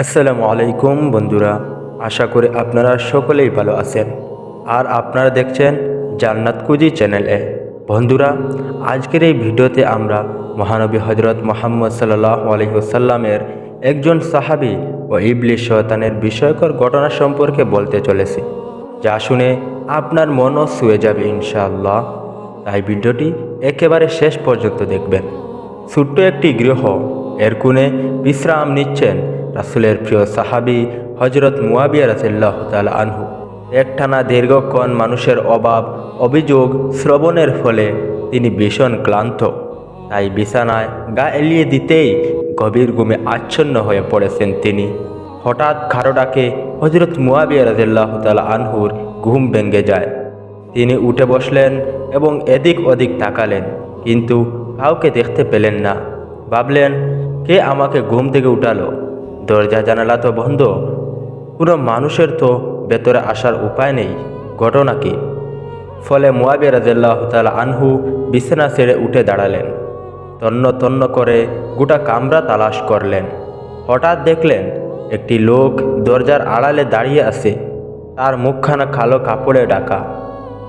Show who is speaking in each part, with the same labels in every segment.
Speaker 1: আসসালামু আলাইকুম বন্ধুরা, আশা করি আপনারা সকলেই ভালো আছেন। আর আপনারা দেখছেন জান্নাত কুজি চ্যানেলে বন্ধুরা, আজকের এই ভিডিওতে আমরা মহানবী হজরত মোহাম্মদ সাল্লাহ আলহিহসাল্লামের একজন সাহাবি ও ইবলিশ শয়তানের বিষয়কর ঘটনা সম্পর্কে বলতে চলেছি। যা শুনে আপনার মনও শুয়ে যাবে ইনশাআল্লাহ। তাই ভিডিওটি একেবারে শেষ পর্যন্ত দেখবেন। ছোট্ট একটি গৃহ, এর কোণে বিশ্রাম নিচ্ছেন রাসুলের প্রিয় সাহাবি হজরত মুয়াবিয়া রাসিল্লাহ তাল আনহু। একটানা দীর্ঘক্ষণ মানুষের অভাব, অভিযোগ, শ্রবণের ফলে তিনি ভীষণ ক্লান্ত। তাই বিছানায় গা এলিয়ে দিতেই গভীর ঘুমে আচ্ছন্ন হয়ে পড়েছেন তিনি। হঠাৎ খারো ডাকে হজরত মুয়াবিয়া রাজিল্লাহ তাল আনহুর ঘুম ভেঙে যায়। তিনি উঠে বসলেন এবং এদিক ওদিক তাকালেন, কিন্তু কাউকে দেখতে পেলেন না। ভাবলেন, কে আমাকে ঘুম থেকে উঠালো? দরজা জানালা তো বন্ধ। কোনো মানুষের তো ভেতরে আসার উপায় নেই। ঘটনা কি? ফলে মুয়াবিয়া রাজাল্লাহ তাল আনহু বিছানা ছেড়ে উঠে দাঁড়ালেন। তন্ন তন্ন করে গোটা কামরা তালাশ করলেন। হঠাৎ দেখলেন একটি লোক দরজার আড়ালে দাঁড়িয়ে আছে। তার মুখখানা কালো কাপড়ে ডাকা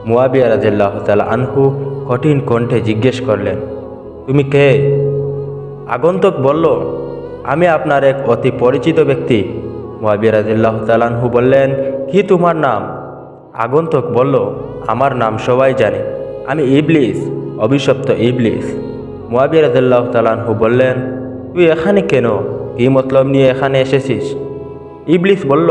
Speaker 1: মুয়াবিয়া রাজাল্লাহ তাল আনহু কঠিন কণ্ঠে জিজ্ঞেস করলেন, তুমি কে? আগন্তুক বলল আমি আপনার এক অতি পরিচিত ব্যক্তি। মুয়াবিয়া রাজিল্লাহ তালানহু বললেন, কি তোমার নাম? আগন্তুক বলল, আমার নাম সবাই জানে। আমি ইবলিস, অভিশপ্ত ইবলিস। মুয়াবিয়া রাজিল্লাহ তালানহু বললেন, তুই এখানে কেন? কি মতলব নিয়ে এখানে এসেছিস? ইবলিস বলল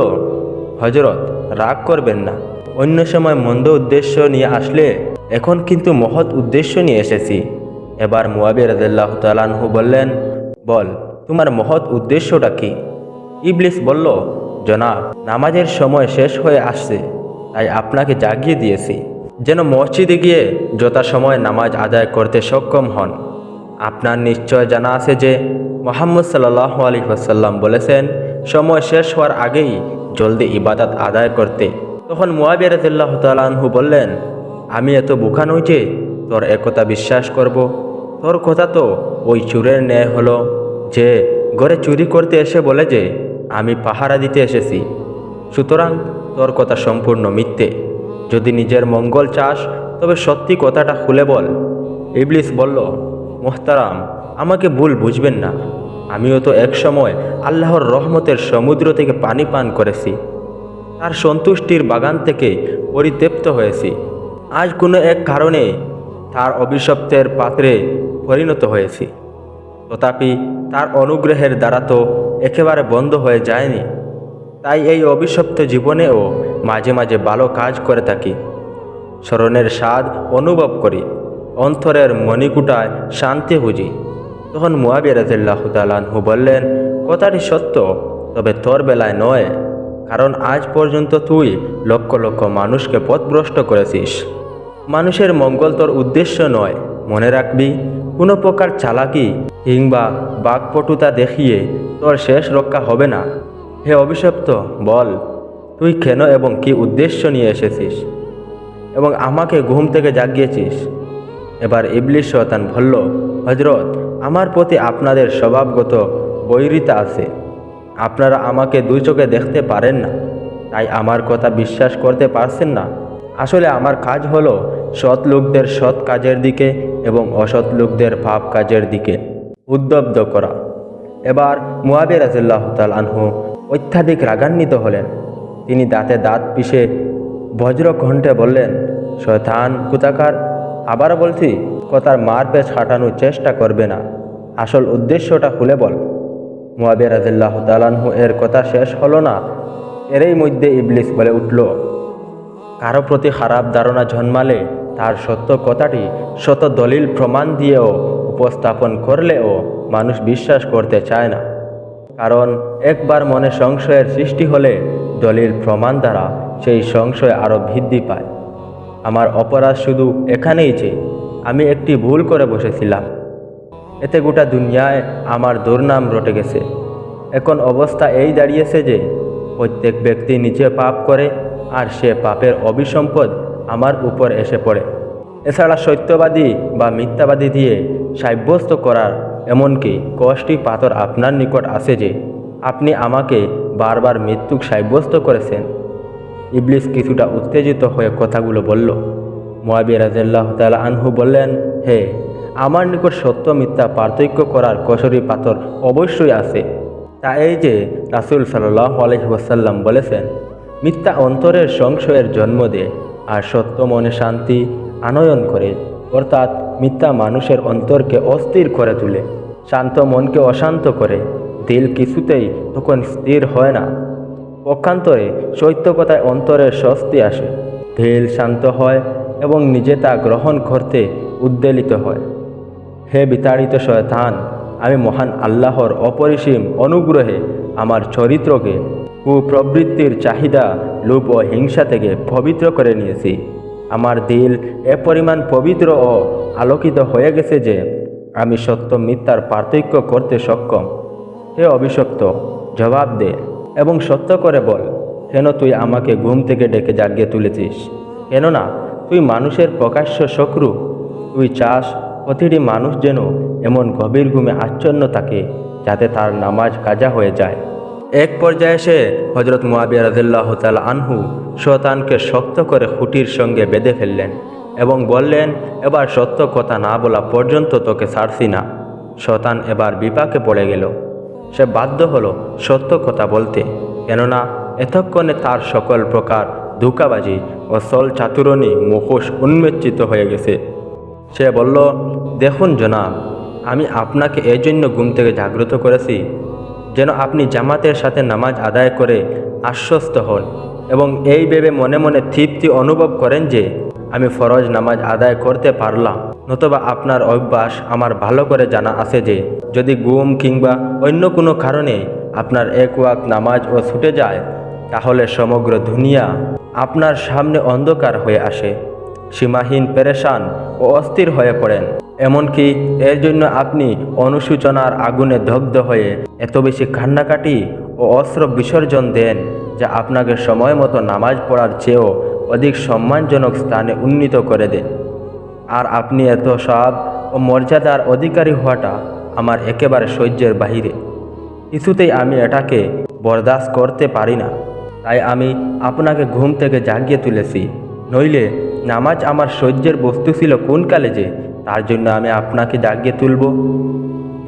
Speaker 1: হজরত রাগ করবেন না। অন্য সময় মন্দ উদ্দেশ্য নিয়ে আসলে এখন কিন্তু মহৎ উদ্দেশ্য নিয়ে এসেছি। এবার মুয়াবিয়া রাজিল্লাহ তালানহু বললেন, বল। তোমার মহৎ উদ্দেশ্যটা কি? ইবলিস বলল, জনাব, নামাজের সময় শেষ হয়ে আসছে, তাই আপনাকে জাগিয়ে দিয়েছি। যেন মসজিদে গিয়ে যথাসময় নামাজ আদায় করতে সক্ষম হন। আপনার নিশ্চয় জানা আছে যে মোহাম্মদ সাল্লাহ আলী ওয়াসাল্লাম বলেছেন, সময় শেষ হওয়ার আগেই জলদি ইবাদত আদায় করতে। তখন মুয়াবিয়া রাজিল্লাহ তালাহু বললেন, আমি এত বোকা নই যে তোর একথা বিশ্বাস করব। তোর কথা তো ওই চুরের ন্যায় হলো। যে ঘরে চুরি করতে এসে বলে যে, আমি পাহারা দিতে এসেছি। সুতরাং তোর কথা সম্পূর্ণ মিথ্যে। যদি নিজের মঙ্গল চাস, তবে সত্যি কথাটা খুলে বল। ইবলিস বলল, মোহতারাম, আমাকে ভুল বুঝবেন না। আমিও তো একসময় আল্লাহর রহমতের সমুদ্র থেকে পানি পান করেছি। তার সন্তুষ্টির বাগান থেকে পরিতৃপ্ত হয়েছি। আজ কোনো এক কারণে তার অভিশপ্তের পাত্রে পরিণত হয়েছি। তথাপি তার অনুগ্রহের দ্বারা তো একেবারে বন্ধ হয়ে যায়নি। তাই এই অভিশপ্ত জীবনেও মাঝে মাঝে ভালো কাজ করে থাকি। স্মরণের স্বাদ অনুভব করি, অন্তরের মণিকুটায় শান্তি বুঝি তখন মুয়াবিয়া রাজিল্লাহ তালানহু বললেন, কথাটি সত্য, তবে তোর বেলায় নয়। কারণ আজ পর্যন্ত তুই লক্ষ লক্ষ মানুষকে পথভ্রষ্ট করেছিস। মানুষের মঙ্গল তোর উদ্দেশ্য নয়। মনে রাখবি কোনো প্রকার চালাকি কিংবা বাকপটুতা দেখিয়ে তোর শেষ রক্ষা হবে না। হে অভিশপ্ত, বল, তুই কেন এবং কি উদ্দেশ্য নিয়ে এসেছিস? এবং আমাকে ঘুম থেকে জাগিয়েছিস? এবার ইবলিশ শতান বলল হজরত আমার প্রতি আপনাদের স্বভাবগত বৈরিতা আছে। আপনারা আমাকে দুই চোখে দেখতে পারেন না। তাই আমার কথা বিশ্বাস করতে পারছেন না। আসলে আমার কাজ হলো সৎ লোকদের সৎ কাজের দিকে এবং অসৎ লোকদের পাপ কাজের দিকে উদ্যব্ধ করা। এবার মুয়াবির রাজিল্লাহ তাল আনহু অত্যাধিক রাগান্বিত হলেন। তিনি দাঁতে দাঁত পিষে বজ্র কণ্ঠে বললেন, শয়তান কুতাকার আবার বলছি, কথার মার পেছ হাঁটানোর চেষ্টা করবে না। আসল উদ্দেশ্যটা খুলে বল। মুয়াবির রাজিল্লাহ তালানহু এর কথা শেষ হলো না। এরই মধ্যে ইবলিস বলে উঠল কারও প্রতি খারাপ ধারণা জন্মালে তার সত্য কথাটি শত দলিল প্রমাণ দিয়েও উপস্থাপন করলেও মানুষ বিশ্বাস করতে চায় না। কারণ একবার মনে সংশয়ের সৃষ্টি হলে দলিল প্রমাণ দ্বারা সেই সংশয় আরও বৃদ্ধি পায়। আমার অপরাধ শুধু এখানেই যে আমি একটি ভুল করে বসেছিলাম। এতে গোটা দুনিয়ায় আমার দুর্নাম রটে গেছে। এখন অবস্থা এই দাঁড়িয়েছে যে প্রত্যেক ব্যক্তি নিজে পাপ করে আর সে পাপের অবিসম্পদ আমার উপর এসে পড়ে। এছাড়া সত্যবাদী বা মিথ্যাবাদী দিয়ে সাব্যস্ত করার এমনকি কষ্টি পাথর আপনার নিকট আছে যে, আপনি আমাকে বারবার মৃত্যুক সাব্যস্ত করেছেন। ইবলিস কিছুটা উত্তেজিত হয়ে কথাগুলো বলল। মোয়াবিয়া রাজাল্লাহ তালা আনহু বললেন, হে, আমার নিকট সত্য মিথ্যা পার্থক্য করার কসরি পাথর অবশ্যই আছে। তা এই যে রাসুল সাল্লাহ আলহিহাসাল্লাম বলেছেন মিথ্যা অন্তরের সংশয়ের জন্ম দেয় আর সত্য মনে শান্তি আনয়ন করে। অর্থাৎ মিথ্যা মানুষের অন্তরকে অস্থির করে তোলে, শান্ত মনকে অশান্ত করে। দিল কিছুতেই তখন স্থির হয় না। পক্ষান্তরে সত্যকতায় অন্তরের স্বস্তি আসে। দিল শান্ত হয় এবং নিজে তা গ্রহণ করতে উদ্বেলিত হয়। হে বিতাড়িত শয়তান, আমি মহান আল্লাহর অপরিসীম অনুগ্রহে আমার চরিত্রকে কুপ্রবৃত্তির চাহিদা, লোভ ও হিংসা থেকে পবিত্র করে নিয়েছি। আমার দিল এ পরিমাণ পবিত্র ও আলোকিত হয়ে গেছে যে, আমি সত্য মিথ্যার পার্থক্য করতে সক্ষম। হে অভিশপ্ত, জবাব দে এবং সত্য করে বল, কেন তুই আমাকে ঘুম থেকে ডেকে জাগিয়ে তুলেছিস? কেননা তুই মানুষের প্রকাশ্য শক্রু তুই চাস প্রতিটি মানুষ যেন এমন গভীর ঘুমে আচ্ছন্ন থাকে, যাতে তার নামাজ কাজা হয়ে যায়। এক পর্যায়ে সে হজরত মুয়াবিয়া রাজিল্লাহ তাল আনহু শতানকে শক্ত করে খুঁটির সঙ্গে বেঁধে ফেললেন এবং বললেন, এবার সত্য কথা না বলা পর্যন্ত তোকে ছাড়ছি না। শতান এবার বিপাকে পড়ে গেল। সে বাধ্য হলো সত্য কথা বলতে। কেননা এতক্ষণে তার সকল প্রকার ধোকাবাজি ও সল চাতুরণী মুখোশ উন্মেচিত হয়ে গেছে। সে বলল, দেখুন জনাব, আমি আপনাকে এই জন্য ঘুম থেকে জাগ্রত করেছি। যেন আপনি জামাতের সাথে নামাজ আদায় করে আশ্বস্ত হন এবং এই ভেবে মনে মনে তৃপ্তি অনুভব করেন যে আমি ফরজ নামাজ আদায় করতে পারলাম। নতবা আপনার অভ্যাস আমার ভালো করে জানা আছে যে যদি গুম কিংবা অন্য কোনো কারণে আপনার এক ওয়াক নামাজ ও ছুটে যায়, তাহলে সমগ্র দুনিয়া আপনার সামনে অন্ধকার হয়ে আসে। সীমাহীন পেরেশান অস্থির হয়ে পড়েন। এমনকি এর জন্য আপনি অনুশোচনার আগুনে দগ্ধ হয়ে এত বেশি কান্নাকাটি ও অস্ত্র বিসর্জন দেন যা আপনাকে সময় মতো নামাজ পড়ার চেয়েও অধিক সম্মানজনক স্থানে উন্নীত করে দেন আর আপনি এত সব ও মর্যাদার অধিকারী হওয়াটা আমার একেবারে সহ্যের বাহিরে। কিছুতেই আমি এটাকে বরদাস্ত করতে পারি না। তাই আমি আপনাকে ঘুম থেকে জাগিয়ে তুলেছি। নইলে নামাজ আমার সহ্যের বস্তু ছিল কোন কালে যে? তার জন্য আমি আপনাকে জাগিয়ে তুলব।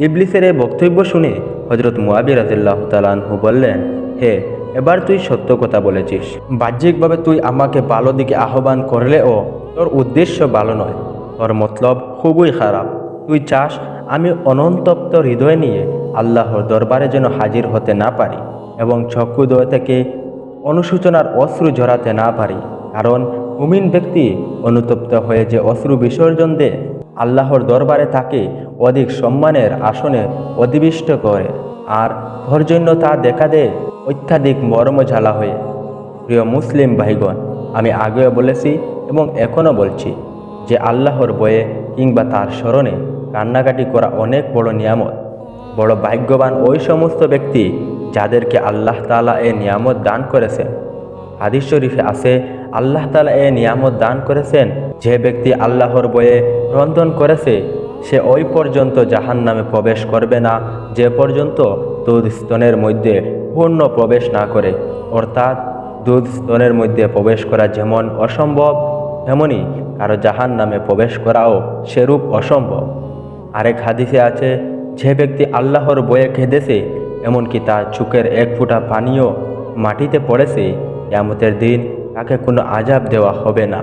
Speaker 1: ইবলিসের এই বক্তব্য শুনে হজরত মুয়াবির রাজিল্লাহ তালানহু বললেন, হে, এবার তুই সত্য কথা বলেছিস। বাহ্যিকভাবে তুই আমাকে ভালো দিকে আহ্বান করলেও তোর উদ্দেশ্য ভালো নয়। তোর মতলব খুবই খারাপ। তুই চাস আমি অনন্তপ্ত হৃদয় নিয়ে আল্লাহর দরবারে যেন হাজির হতে না পারি এবং চক্ষুদয় থেকে অনুসূচনার অশ্রু ঝরাতে না পারি। কারণ মুমিন ব্যক্তি অনুতপ্ত হয়ে যে অশ্রু বিসর্জন দেয়, আল্লাহর দরবারে তাকে অধিক সম্মানের আসনে অধিবিষ্ট করে আর জন্য তা দেখা দেয় অত্যাধিক মর্মঝালা হয়ে। প্রিয় মুসলিম ভাইগণ, আমি আগেও বলেছি এবং এখনও বলছি যে আল্লাহর বয়ে কিংবা তার স্মরণে কান্নাকাটি করা অনেক বড় নিয়ামত। বড় ভাগ্যবান ওই সমস্ত ব্যক্তি যাদেরকে আল্লাহ তালা এ নিয়ামত দান করেছেন। হাদিস শরীফে আছে আল্লাহ তালা এ নিয়ামত দান করেছেন, যে ব্যক্তি আল্লাহর বয়ে রন্ধন করেছে, সে ওই পর্যন্ত জাহান নামে প্রবেশ করবে না, যে পর্যন্ত দুধ স্তনের মধ্যে পূর্ণ প্রবেশ না করে। অর্থাৎ দুধ স্তনের মধ্যে প্রবেশ করা যেমন অসম্ভব, তেমনি কারও জাহান নামে প্রবেশ করাও সেরূপ অসম্ভব। আরেক হাদিসে আছে, যে ব্যক্তি আল্লাহর বয়ে খেদেছে, এমনকি তার চুকের এক ফুটা পানিও মাটিতে পড়েছে এমতের দিন তাকে কোনো আজাব দেওয়া হবে না।